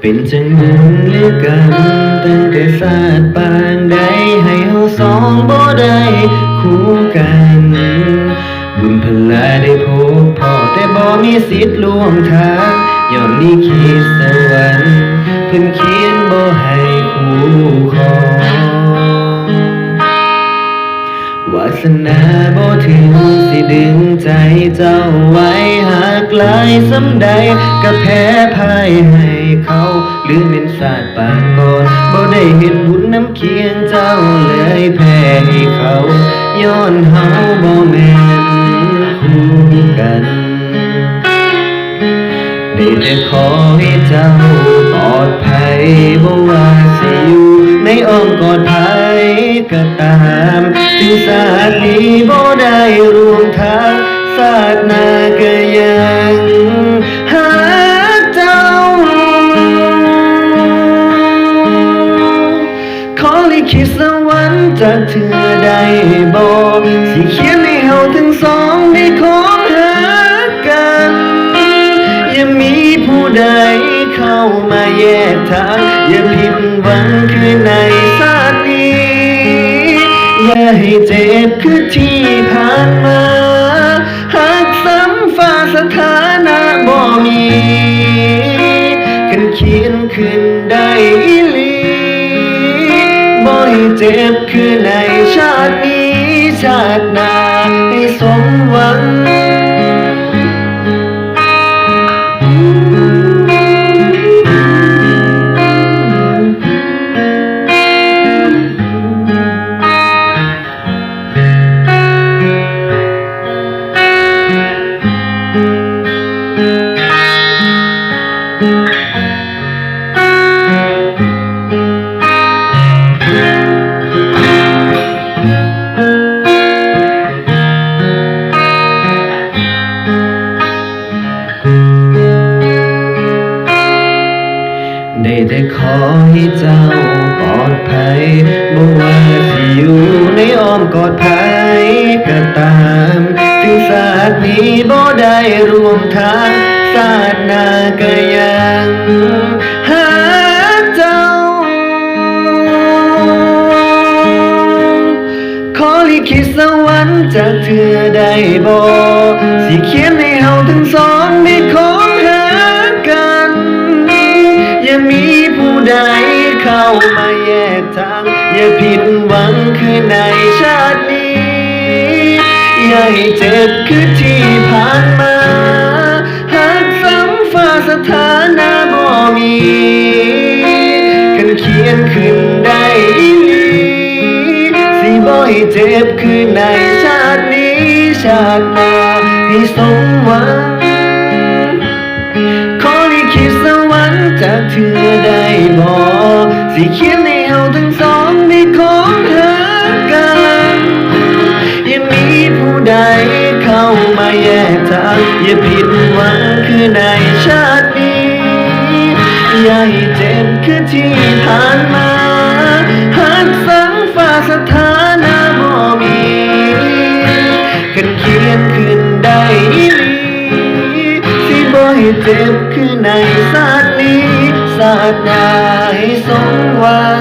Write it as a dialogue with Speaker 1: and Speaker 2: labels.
Speaker 1: เป็นจังนั้นเหลือกันตั้งแต่ศาสตร์ปางใดให้เฮาสองบ่ได้คู่กันบุญพลาได้พบพ่อแต่บ่มีสิทธิ์ล่วงทางย่อนนี้คิดสวรรค์เพิ่นเขี สนาบ่ถึงสิดึงใจเจ้าไว้หากลายสำใดก็แพ้พ่ายให้เขาหรือเป็นศาสตร์ปานก่อนบ่ได้เห็นบุญน้ำเคียงเจ้าเลยแพ้ให้เขาย้อนเฮาบ่แม่นคู่กันได้แต่ขอให้เจ้าปลอดภัยบ่ว่า ในอ้อมกอดภัยก็ตามถึงศาสตร์นี้บ่ได้ร่วมทางศาสตร์หน้าก็ยังหาเจ้า ขอลิขิตสวรรค์จากเธอได้บอกสิเขียนให้เฮาทั้งสองได้ขอหากันอย่ามีผู้ใดเข้ามาแยกทางอย่าผิด หวังคือในชาตินี้ อย่าให้เจ็บคือที่ผ่านมา หากซ้ำฟ้าสถานะบ่มีกันเขียนขึ้นได้อีหลีบ่ให้เจ็บคือในชาตินี้ ชาติหน้าให้สมหวัง แต่ขอให้เจ้าปลอดภัยบ่ว่าสิอยู่ในอ้อมกอดภัยก็ตามถึงศาสตร์นี้บ่ได้ร่วมทางศาสตร์นาก็ยังหาเจ้า ขอลิขิตสวรรค์จากเธอได้บอกสิ มาแยกทาง อย่าผิดหวังคือในชาตินี้ อย่าให้เจ็บคือที่ผ่านมาหากซ้ำฟ้าสถานะบ่มีกันเขียนขึ้นได้อีสิบ่ให้เจ็บคือในชาตินี้ชาติหน้าให้สมหวัง สิเขียนให้เฮาทั้งสองได้ของหากันอย่ามีผู้ใดเข้ามาแยกทางอย่าผิดหวังคือในชาตินี้อย่าให้เจ็บคือที่ผ่านมาหากสังฟ้าสถานะบ่มีกันเขียนขึ้นได้อีหลีสิบ่ให้เจ็บคือในศาตร์นี้ศาตร์หน้า Bye.